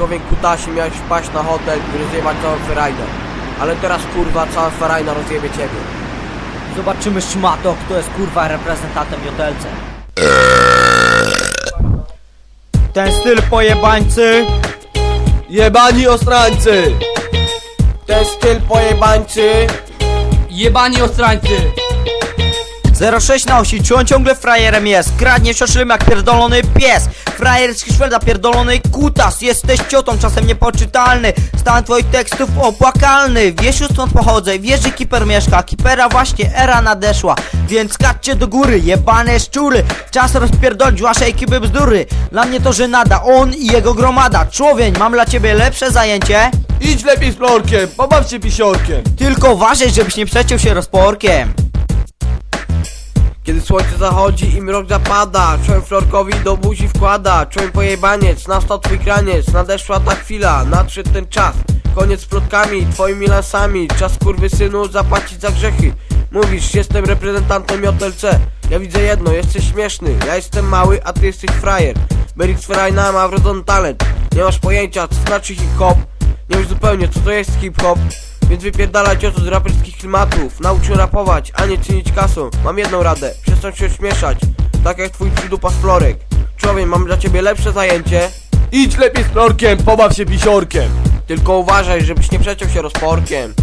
Człowiek kutasie miałeś wpaść na hotel i rozjebać całą ferajnę. Ale teraz kurwa cała ferajna rozjebie ciebie. Zobaczymy szmato, kto jest kurwa reprezentantem Jotelce. Ten styl pojebańcy Jebani ostrańcy! Ten styl pojebańcy! Jebani ostrańcy! 06 na osi, czy on ciągle frajerem jest? Kradnie sioszym jak pierdolony pies. Frajerski szwelda, pierdolony kutas. Jesteś ciotą, czasem niepoczytalny. Stan twoich tekstów opłakalny. Wiesz już skąd pochodzę, wiesz że kiper mieszka. Kipera właśnie era nadeszła. Więc skaczcie do góry, jebane szczury. Czas rozpierdolić wasze ekipy bzdury. Dla mnie to żenada, on i jego gromada. Człowień, mam dla ciebie lepsze zajęcie? Idź lepiej z florkiem, pobaw się pisiorkiem! Tylko uważaj, żebyś nie przeciął się rozporkiem Kiedy słońce zachodzi i mrok zapada Człowiek florkowi do buzi wkłada. Człowiek pojebaniec, nastał twój kraniec Nadeszła ta chwila, nadszedł ten czas. Koniec z plotkami, twoimi lansami Czas kurwy synu zapłacić za grzechy. Mówisz, jestem reprezentantem JLC Ja widzę jedno, jesteś śmieszny Ja jestem mały, a ty jesteś frajer. Berix Ferajna ma wrodzony talent Nie masz pojęcia, co znaczy hip-hop. Nie wiesz zupełnie, co to jest hip-hop więc wypierdalaj cioto z raperskich klimatów. Naucz się rapować, a nie czynić kasą. Mam jedną radę, przestań się śmieszać Tak jak twój przydupas florek. Człowiek, mam dla ciebie lepsze zajęcie. Idź lepiej z florkiem, pobaw się pisiorkiem. Tylko uważaj, żebyś nie przeciął się rozporkiem.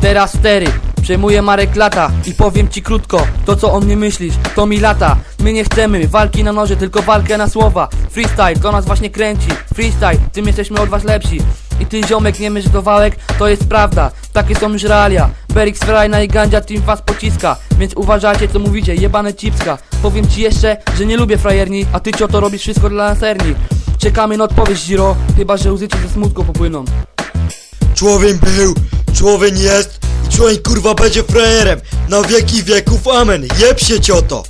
Teraz stery, przejmuje Marek lata i powiem ci krótko, to co o mnie myślisz, to mi lata. My nie chcemy walki na noże, tylko walkę na słowa. Freestyle, to nas właśnie kręci. Freestyle, tym jesteśmy od was lepsi. I ty ziomek nie myśl do wałek, to jest prawda. Takie są już realia. Berix, Ferajna i Gandzia team was pociska. Więc uważajcie co mówicie, jebane cipska. Powiem ci jeszcze, że nie lubię frajerni, a ty cioto robisz wszystko dla lancerni. Czekamy na odpowiedź Ziro, chyba że łzy ci ze smutku popłyną. Człowiek był, człowiek jest i człowiek kurwa będzie frajerem. Na wieki wieków amen. Jeb się cioto.